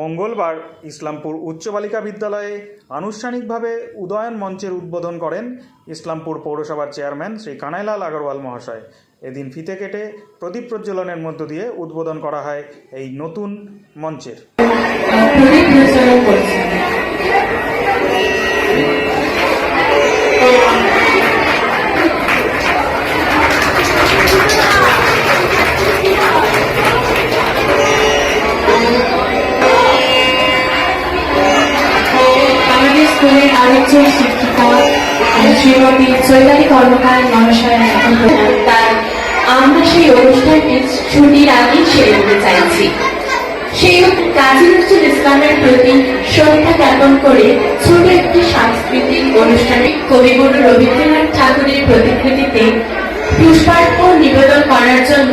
মঙ্গলবার ইসলামপুর উচ্চ বালিকা বিদ্যালয়ে আনুষ্ঠানিকভাবে উদয়ন মঞ্চের উদ্বোধন করেন ইসলামপুর পৌরসভার চেয়ারম্যান শ্রী কানাইলাল আগরওয়াল মহাশয়। এদিন ফিতে কেটে প্রদীপ প্রজ্বলনের মধ্য দিয়ে উদ্বোধন করা হয় এই নতুন মঞ্চের। চৈতালি কর্মকার মহাশয়ের। তাই আমরা সেই অনুষ্ঠানটি ছুটির সেরে নিতে চাইছি সেই কাজী নজরুল ইসলামের প্রতি শ্রদ্ধা জ্ঞাপন করে ছোট একটি সাংস্কৃতিক অনুষ্ঠানে কবিগুরু রবীন্দ্রনাথ ঠাকুরের প্রতিকৃতিতে পুষ্পার্থ নিবেদন করার জন্য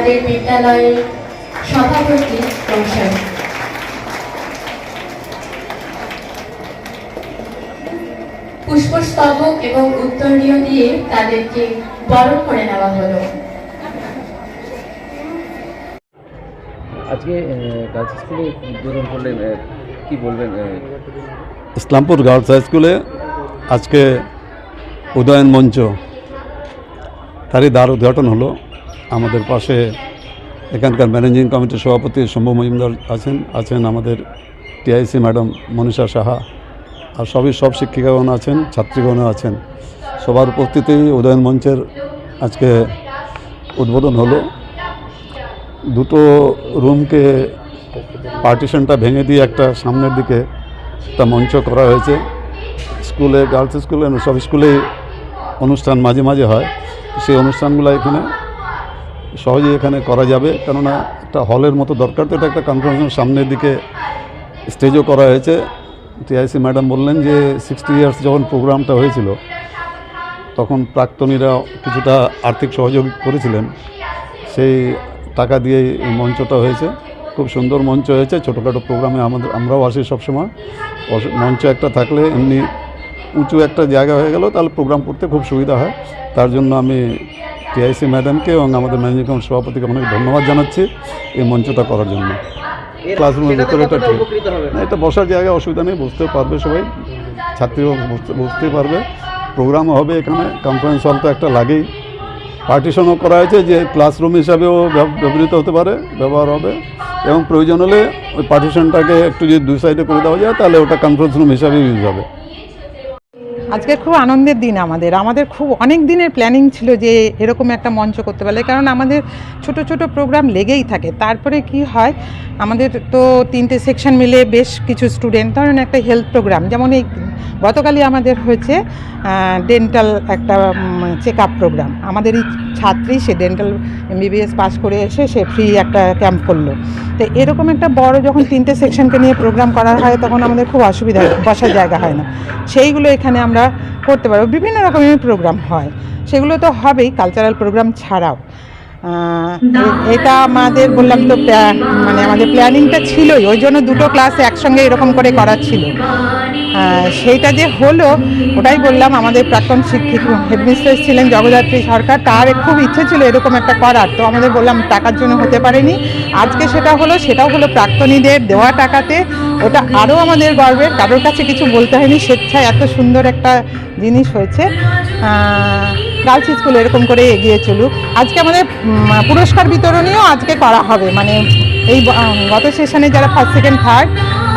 আমাদের বিদ্যালয়ের সভাপতি মহাশয়। পুষ্পস্তবক এবং উত্তরীয় দিয়ে তাদেরকে বরণ করে নেওয়া হলো। আজকে গার্লস স্কুলে উদ্বোধন করলেন কি বলবেন ইসলামপুর গার্লস হাই স্কুলে আজকে উদয়ন মঞ্চ তারই দ্বার উদ্ঘাটন হলো। আমাদের পাশে এখানকার ম্যানেজিং কমিটির সভাপতি শম্ভু মজুমদার আছেন আছেন আমাদের টিআইসি ম্যাডাম মনীষা সাহা, আর সবই সব শিক্ষিকাগণ আছেন, ছাত্রীগণও আছেন। সবার উপস্থিতিতেই উদয়ন মঞ্চের আজকে উদ্বোধন হলো। দুটো রুমকে পার্টিশনটা ভেঙে দিয়ে একটা সামনের দিকে একটা মঞ্চ করা হয়েছে। স্কুলে, গার্লস স্কুলে, সব স্কুলেই অনুষ্ঠান মাঝে মাঝে হয়। সেই অনুষ্ঠানগুলো এখানে সহজেই এখানে করা যাবে। কেননা একটা হলের মতো দরকার তো, এটা একটা কনফারেন্সের সামনের দিকে স্টেজও করা হয়েছে। টিআইসি ম্যাডাম বললেন যে সিক্সটি ইয়ার্স যখন প্রোগ্রামটা হয়েছিল, তখন প্রাক্তনীরা কিছুটা আর্থিক সহযোগ করেছিলেন। সেই টাকা দিয়ে এই মঞ্চটা হয়েছে। খুব সুন্দর মঞ্চ হয়েছে। ছোটোখাটো প্রোগ্রামে আমাদের, আমরাও আসি সবসময়। মঞ্চ একটা থাকলে এমনি উঁচু একটা জায়গা হয়ে গেল তাহলে প্রোগ্রাম করতে খুব সুবিধা হয়। তার জন্য আমি টিআইসি ম্যাডামকে এবং আমাদের ম্যানেজিং কমিটির সভাপতিকে অনেক ধন্যবাদ জানাচ্ছি এই মঞ্চটা করার জন্য। ক্লাসরুমের ভিতরে এটা ঠিক না এটা বসার জায়গায় অসুবিধা নেই বুঝতে পারবে সবাই। ছাত্রীরা বুঝতে পারবে। প্রোগ্রামও হবে এখানে কনফারেন্স হল তো একটা লাগেই। পার্টিশনও করা হয়েছে যে ক্লাসরুম হিসাবেও ব্যবহৃত হতে পারে ব্যবহার হবে। এবং প্রয়োজন হলে ওই পার্টিশনটাকে একটু যদি দুই সাইডে করে দেওয়া যায় তাহলে ওটা কনফারেন্স রুম হিসাবে ইউজ হবে। আজকে খুব আনন্দের দিন আমাদের। আমাদের খুব অনেক দিনের প্ল্যানিং ছিল যে এরকম একটা মঞ্চ করতে পারলে, কারণ আমাদের ছোট ছোট প্রোগ্রাম লেগেই থাকে। তারপরে কি হয়, আমাদের তো তিনটে সেকশন মিলে বেশ কিছু স্টুডেন্ট ধরেন একটা হেলথ প্রোগ্রাম যেমন এই গতকালই আমাদের হয়েছে ডেন্টাল একটা চেক আপ প্রোগ্রাম আমাদের এই ছাত্রী, সে ডেন্টাল এমবিবিএস পাস করে এসে সে ফ্রি একটা ক্যাম্প করল। তো এরকম একটা বড় যখন তিনটে সেকশনকে নিয়ে প্রোগ্রাম করা হয়, তখন আমাদের খুব অসুবিধা বসার জায়গা হয় না। সেইগুলো এখানে আমরা করতে পারো। বিভিন্ন রকমের প্রোগ্রাম হয়। সেগুলো তো হবেই কালচারাল প্রোগ্রাম ছাড়াও। এটা আমাদের বললাম তো মানে আমাদের প্ল্যানিংটা ছিলই ওই জন্য দুটো ক্লাস একসঙ্গে এরকম করে করা ছিল। সেইটা যে হলো ওটাই বললাম আমাদের প্রাক্তন শিক্ষিক হেডমিস্ট্রেস ছিলেন জগদ্ধাত্রী সরকার তার খুব ইচ্ছে ছিল এরকম একটা করার। তো আমাদের বললাম টাকার জন্য হতে পারেনি। আজকে সেটা হলো সেটাও হলো প্রাক্তনীদের দেওয়া টাকাতে। ওটা আরও আমাদের গর্বের কারোর কাছে কিছু বলতে হয়নি স্বেচ্ছায় এত সুন্দর একটা জিনিস হয়েছে। গার্লস স্কুল এরকম করে এগিয়ে চলুক। আজকে আমাদের পুরস্কার বিতরণীও আজকে করা হবে। মানে এই গত সেশনে যারা ফার্স্ট সেকেন্ড থার্ড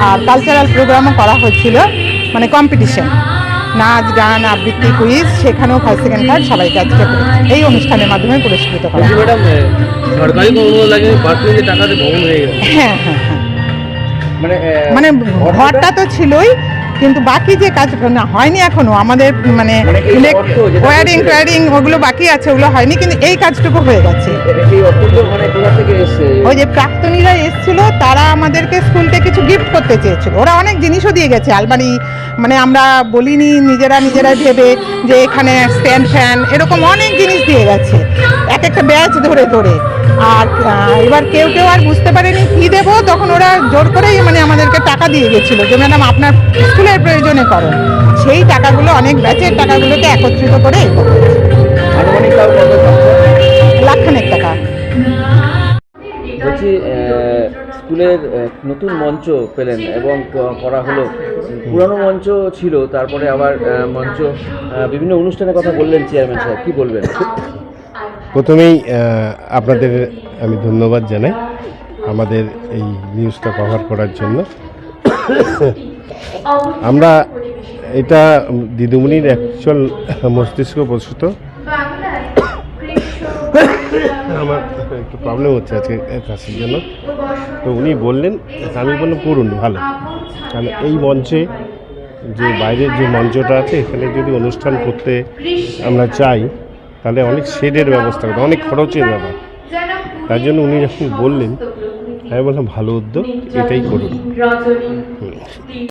আর কালচারাল প্রোগ্রামও করা হচ্ছিল মানে কম্পিটিশন নাচ গান আবৃত্তি কুইজ সেখানেও ফার্স্ট সেকেন্ড থার্ড সবাইকে আজকে এই অনুষ্ঠানের মাধ্যমে পুরস্কৃত করা সরকারি লাগে যে টাকাতে হয়ে হ্যাঁ হ্যাঁ মানে মানে ঘরটা তো ছিলই কিন্তু বাকি যে কাজ না হয়নি এখনও। আমাদের মানে মানে ওয়ারিং বলছিলেন। টোয়ারিং ওগুলো বাকি আছে ওগুলো হয়নি কিন্তু এই কাজটুকু হয়ে গেছে। মানে ওই যে প্রাক্তনীরা এসেছিল তারা আমাদেরকে স্কুলকে কিছু গিফট করতে চেয়েছিল। ওরা অনেক জিনিসও দিয়ে গেছে আলমারি মানে আমরা বলিনি নিজেরা নিজেরা ভেবে যে এখানে স্ট্যান্ড ফ্যান এরকম অনেক জিনিস দিয়ে গেছে। এক একটা ব্যাচ ধরে ধরে। আর এবার কেউ কেউ আর বুঝতে পারেনি কী দেবো তখন ওরা জোর করেই মানে আমাদেরকে টাকা দিয়ে গেছিল যে ম্যাডাম আপনার স্কুলের প্রয়োজনে করো। সেই টাকাগুলো অনেক ব্যাচের টাকাগুলোকে একত্রিত করে? লাখখানেক টাকা। বলছি স্কুলের নতুন মঞ্চ পেলেন এবং করা হলো। পুরানো মঞ্চ ছিল তারপরে আবার মঞ্চ বিভিন্ন অনুষ্ঠানের কথা বললেন চেয়ারম্যান সাহেব। কী বলবেন? প্রথমেই আপনাদের আমি ধন্যবাদ জানাই আমাদের এই নিউজটা কভার করার জন্য। আমরা এটা দিদিমণির অ্যাকচুয়াল মস্তিষ্ক প্রসূত। আমার একটু প্রবলেম হচ্ছে আজকে কাশির জন্য। তো উনি বললেন আমি বললাম করুন ভালো। কারণ এই মঞ্চে যে বাইরের যে মঞ্চটা আছে, এখানে যদি অনুষ্ঠান করতে আমরা চাই তাহলে অনেক শেডের ব্যবস্থা করতে অনেক খরচের ব্যাপার। তার জন্য উনি যখন বললেন আমি বললাম ভালো উদ্যোগ এটাই করুন।